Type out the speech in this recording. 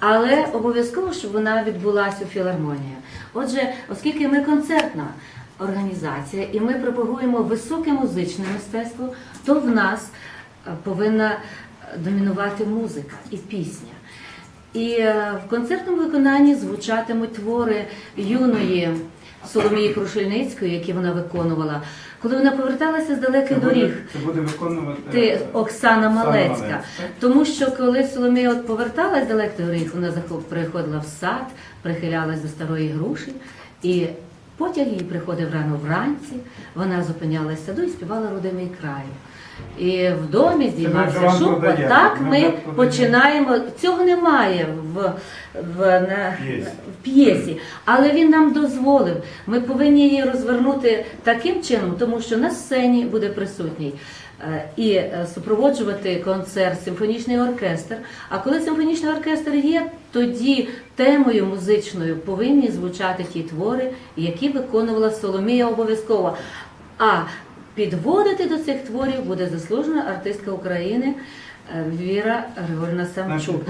Але обов'язково, щоб вона відбулася у філармонії. Отже, оскільки ми концертна організація і ми пропагуємо високе музичне мистецтво, то в нас е, повинна домінувати музика і пісня. І е, в концертному виконанні звучатимуть твори юної Соломії Крушельницької, які вона виконувала, коли вона поверталася з далеких буде, доріг. це буде виконувати Ти е, Оксана Малецька. Малецька. Тому що коли Соломія от поверталась з далеких доріг, вона приходила в сад, прихилялась до старої груші, і потяг їй приходив рано вранці, вона зупинялася в саду і співала родимий край. І в домі здіймався шум. Так ми ми так продаємо. починаємо. Цього немає в, в, на. П'єсі, але він нам дозволив. Ми повинні її розвернути таким чином, тому що на сцені буде присутній. е, І е, супроводжувати концерт симфонічний оркестр. А коли симфонічний оркестр є, тоді темою музичною повинні звучати ті твори, які виконувала Соломія обов'язково. А підводити до цих творів буде заслужена артистка України е, Віра Григорівна Самчук.